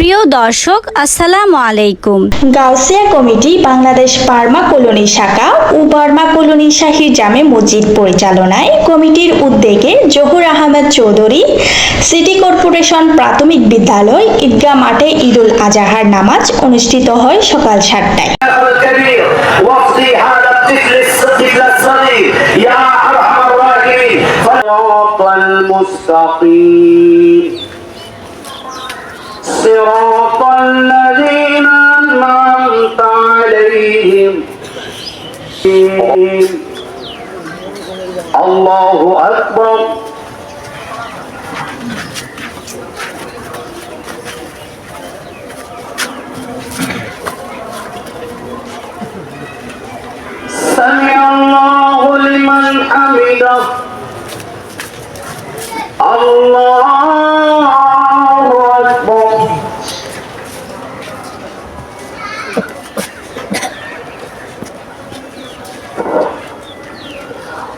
প্রিয় দর্শক আসসালামু আলাইকুম Gausia committee Bangladesh Burma colony শাখা ও বার্মা কলোনি শাহী জামে মসজিদ পরিচালনায় কমিটির উদ্যোগে জহুর আহমেদ চৌধুরী সিটি কর্পোরেশন প্রাথমিক বিদ্যালয় ঈদগাহ মাঠে ঈদুল আজহার নামাজ অনুষ্ঠিত হয় সকাল সাতটায় الكبير صراط الذين انعمت عليهم الله اكبر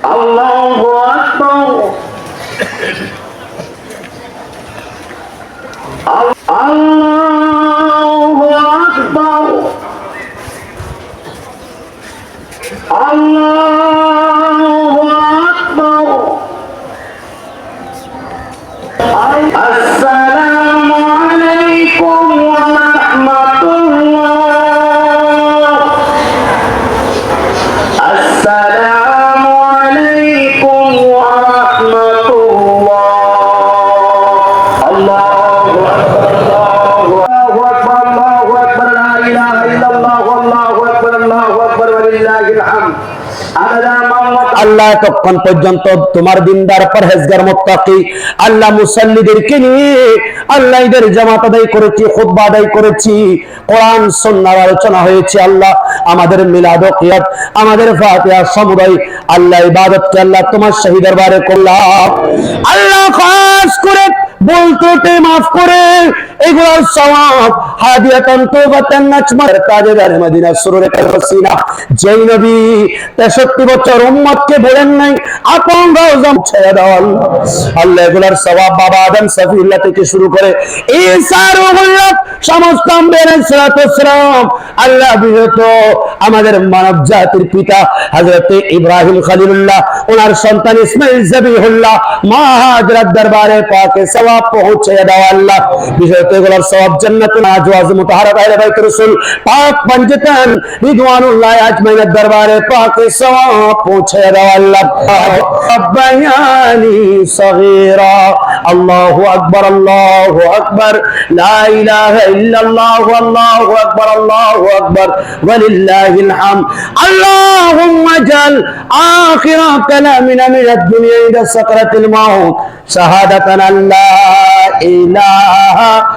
আল্লাহ আল্লাহ পর্যন্ত তোমার দিনদার পরহেজগার মুত্তাকি, আল্লাহ মুসাল্লিদেরকে নিয়ে আল্লাহ জামাত আদায় করেছি আদায় করেছি, কোরআন সুন্নাহর আলোচনা হয়েছে আল্লাহ, আমাদের মিলাদ কিয়াত আমাদের ফাতিহা সমুদায়, আল্লাহ আল্লাহ তোমার শহীদের বারে করলাম। আল্লাহ খাস করে ত্রুটি মাফ করে এগুলোর সওয়াব হাদিয়াতান মদিনা সুরুরে যেই নবী 63 বছর উম্মতকে বলেন নাই, আপন রওজা ছেড়ে দাও আল্লাহ এগুলোর সওয়াব বাবা আদম থেকে শুরু করে ঈসা রুহুল্লাহ সমস্ত আম্বিয়া আলাইহিস সালাম, আল্লাহ বিরত আমাদের মানব জাতির পিতা হযরত ইব্রাহিম খলিলুল্লাহ, ওনার সন্তান ইসমাইল জবিহুল্লাহ মা হাজরাত দরবারে পাকে সওয়াব পৌঁছে দাও আল্লাহ। বিষয়ত এগুলার সব জান্নাতুল আজওয়াজ মুতাহারাত আহলে বাইত রাসূল পাক পঞ্জতন রিদওয়ানুল্লাহ আজমাইনের দরবারে পাক সওয়াব পৌঁছে দাও আল্লাহ রব্বায়ানি সগীরা আল্লাহু আকবার আল্লাহু আকবার লা ইলাহা ইল্লাল্লাহু আল্লাহু আকবার আল্লাহু আকবার ওয়ালিল্লাহিল হাম আল্লাহুম্মা জাল আখিরা কালামিনা মিনাদ দুনিয়া ইদা সাকরাতিল মাউত শাহাদাতান আল্লাহ ইলাহা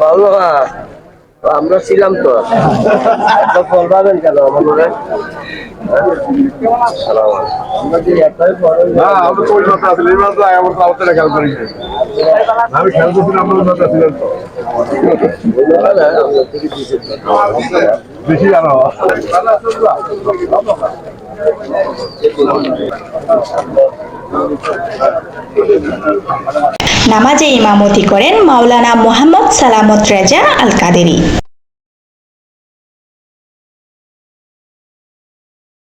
ভালো আমরা ছিলাম তো। ফল পাবেন কেন আমরা নামাজে ইমামতি করেন মাওলানা মোহাম্মদ সালামত রেজা আল কাদেরি